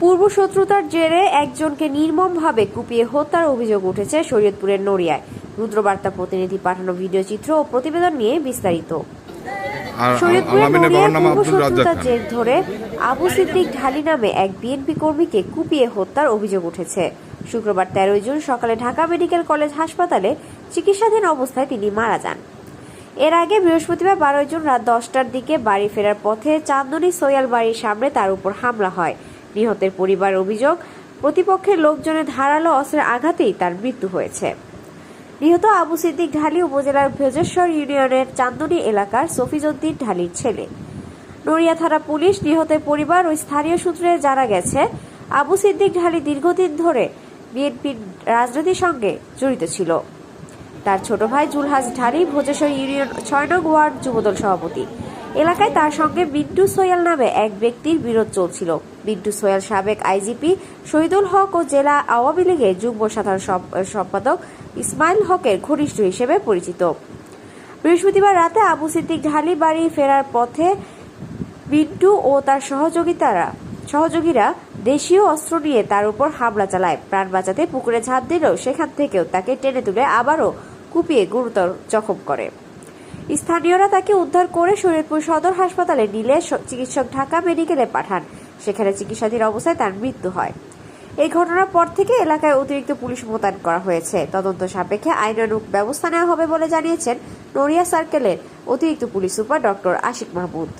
পূর্বশত্রুতার জেরে একজনকে নির্মমভাবে কুপিয়ে হত্যার অভিযোগ উঠেছে শরীয়তপুরের নড়িয়ায়। রুদ্রবার্তা প্রতিনিধি পাঠানো ভিডিও চিত্র ও প্রতিবেদন নিয়ে বিস্তারিত। জের ধরে আবু সিদ্দিক ঢালি নামে এক বিএনপি কর্মীকে কুপিয়ে হত্যার অভিযোগ উঠেছে। শুক্রবার তেরোই জুন সকালে ঢাকা মেডিকেল কলেজ হাসপাতালে চিকিৎসাধীন অবস্থায় তিনি মারা যান। এর আগে বৃহস্পতিবার বারোই জুন রাত দশটার দিকে বাড়ি ফেরার পথে চান্দনী সোয়াল বাড়ির সামনে তার উপর হামলা হয়। নিহতের পরিবার অভিযোগ, প্রতিপক্ষের লোকজনের ধারালো অস্ত্রের আঘাতেই তার মৃত্যু হয়েছে। নিহত আবু সিদ্দিক ঢালি উপজেলার ভোজেশ্বর ইউনিয়নের চান্দনী এলাকার সফিজউদ্দিন ঢালির ছেলে। নড়িয়া থানা পুলিশ নিহতের পরিবার ও স্থানীয় সূত্রে জানা গেছে, আবু সিদ্দিক ঢালি দীর্ঘদিন ধরে বিএনপির রাজনীতির সঙ্গে জড়িত ছিল। তার ছোট ভাই জুলহাজ ঢালি ভোজেশ্বর ইউনিয়ন ছয় নং ওয়ার্ড যুবদল সভাপতি। এলাকায় তার সঙ্গে বিন্টু সোয়াল নামে এক ব্যক্তির বিরোধ চলছিল। বিন্টু সোয়াল সাবেক আইজিপি শহীদুল হক ও জেলা আওয়ামী লীগের যুগ্ম সাধারণ সম্পাদক ইসমাইল হকের ঘনিষ্ঠ হিসেবে পরিচিত। বৃহস্পতিবার রাতে আবু সিদ্দিক ঢালি বাড়ি ফেরার পথে বিন্টু ও তার সহযোগিতারা সহযোগীরা দেশীয় অস্ত্র নিয়ে তার উপর হামলা চালায়। প্রাণ বাঁচাতে পুকুরে ঝাঁপ দিলেও সেখান থেকেও তাকে টেনে তুলে আবারও কুপিয়ে গুরুতর জখম করে। স্থানীয়রা তাকে উদ্ধার করে শরীরপুর সদর হাসপাতালে নিলে চিকিৎসক ঢাকা মেডিকেলে পাঠান। সেখানে চিকিৎসাধীন অবস্থায় তার মৃত্যু হয়। এই ঘটনার পর থেকে এলাকায় অতিরিক্ত পুলিশ মোতায়েন করা হয়েছে। তদন্ত সাপেক্ষে আইনানুগ ব্যবস্থা নেওয়া হবে বলে জানিয়েছেন নড়িয়া সার্কেলের অতিরিক্ত police super doctor Ashiq Mahmud.